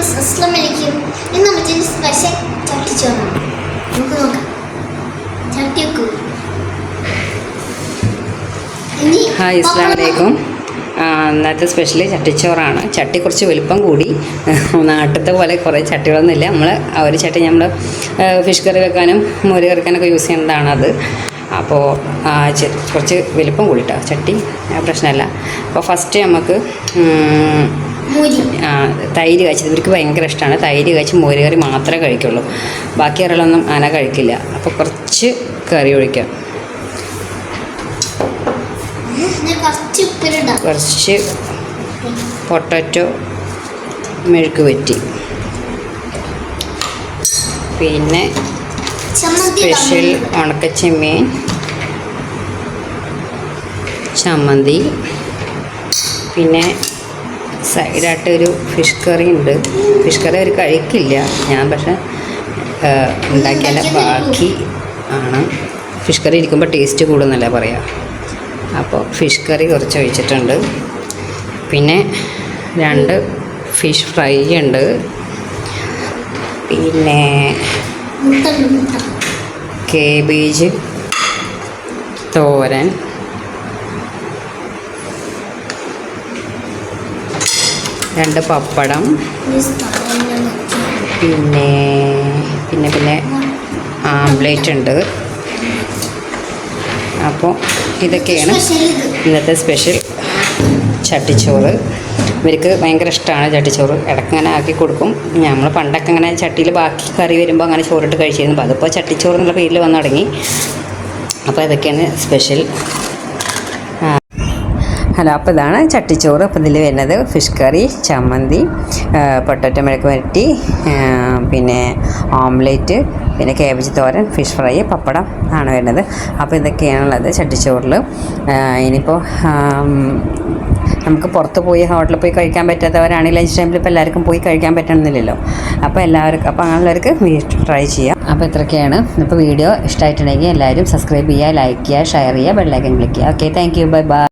Friends അസ്ലാം വലൈക്കും ഇന്ന് നമ്മുടെ സ്പെഷ്യൽ ചട്ടിച്ചോറാണ് നമുക്ക് നോക്കാം ചട്ടി വെക്കൂ ഹായ് അസ്സാം വലൈക്കും ഇന്നത്തെ സ്പെഷ്യൽ ചട്ടിച്ചോറാണ്. ചട്ടി കുറച്ച് വലുപ്പം കൂടി. നാട്ടിലത്തെ പോലെ കുറേ ചട്ടികളൊന്നുമില്ല. നമ്മൾ ആ ഒരു ചട്ടി നമ്മൾ ഫിഷ് കറി വെക്കാനും മോര് കറിക്കാനൊക്കെ യൂസ് ചെയ്യുന്നതാണത്. അപ്പോൾ കുറച്ച് വലുപ്പം കൂടിട്ടോ ചട്ടി? പ്രശ്നമല്ല. അപ്പോൾ ഫസ്റ്റ് നമുക്ക് തൈര് കഴിച്ചത് ഇവർക്ക് ഭയങ്കര ഇഷ്ടമാണ് തൈര് കഴിച്ച് മോര് കറി മാത്രമേ കഴിക്കുള്ളൂ. ബാക്കി കറികളൊന്നും അന കഴിക്കില്ല. അപ്പോൾ കുറച്ച് കറി ഒഴിക്കാം. കുറച്ച് പൊട്ടറ്റോ മെഴുക്ക് പറ്റി പിന്നെ സ്പെഷ്യൽ ഉണക്കച്ചെമ്മീൻ ചമ്മന്തി പിന്നെ സൈഡായിട്ട് ഒരു ഫിഷ് കറി ഉണ്ട്. ഫിഷ് കറി അവർ കഴിക്കില്ല. ഞാൻ പക്ഷെ ഉണ്ടാക്കിയാൽ ബാക്കി ആണ്. ഫിഷ് കറി ഇരിക്കുമ്പോൾ ടേസ്റ്റ് കൂടുന്നല്ല പറയാം. അപ്പോൾ ഫിഷ് കറി കുറച്ച് ഒഴിച്ചിട്ടുണ്ട്. പിന്നെ രണ്ട് ഫിഷ് ഫ്രൈ ഉണ്ട്. പിന്നെ കേബേജ് തോരൻ. രണ്ട് പപ്പടം. പിന്നെ പിന്നെ പിന്നെ ആംപ്ലേറ്റ് ഉണ്ട്. അപ്പോൾ ഇതൊക്കെയാണ് ഇന്നത്തെ സ്പെഷ്യൽ ചട്ടിച്ചോറ്. ഇവർക്ക് ഭയങ്കര ഇഷ്ടമാണ് ചട്ടിച്ചോറ്. ഇടയ്ക്കങ്ങനെ ആക്കി കൊടുക്കും. നമ്മൾ പണ്ടൊക്കെ അങ്ങനെ ചട്ടിയിൽ ബാക്കി കറി വരുമ്പോൾ അങ്ങനെ ചോറിട്ട് കഴിച്ചിരുന്നു. അപ്പോൾ അതിപ്പോൾ ചട്ടിച്ചോറ് പേരിൽ വന്നു തുടങ്ങി. അപ്പോൾ ഇതൊക്കെയാണ് സ്പെഷ്യൽ ഹലോ അപ്പോൾ ഇതാണ് ചട്ടിച്ചോറ്. അപ്പോൾ ഇതിൽ വരുന്നത് ഫിഷ് കറി ചമ്മന്തി പൊട്ടറ്റോ മെഴുക്ക് വരട്ടി പിന്നെ ഓംലേറ്റ് പിന്നെ cabbage thoran fish fry pappadam ആണ് വരുന്നത്. അപ്പോൾ ഇതൊക്കെയാണുള്ളത് ചട്ടിച്ചോറിൽ ഇനിയിപ്പോൾ നമുക്ക് പുറത്ത് പോയി ഹോട്ടലിൽ പോയി കഴിക്കാൻ പറ്റാത്തവരാണെങ്കിൽ ലഞ്ച് ടൈമിൽ ഇപ്പോൾ എല്ലാവർക്കും പോയി കഴിക്കാൻ പറ്റണമെന്നില്ലല്ലോ. അപ്പോൾ എല്ലാവർക്കും അപ്പോൾ അങ്ങനെയുള്ളവർക്ക് ട്രൈ ചെയ്യാം. അപ്പോൾ ഇത്രയൊക്കെയാണ്. ഇപ്പോൾ വീഡിയോ ഇഷ്ടമായിട്ടുണ്ടെങ്കിൽ എല്ലാവരും സബ്സ്ക്രൈബ് ചെയ്യുക ലൈക്ക് ചെയ്യുക ഷെയർ ചെയ്യുക ബെല്ലൈക്കൻ ക്ലിക്ക് ചെയ്യുക. Okay thank you. Bye bye.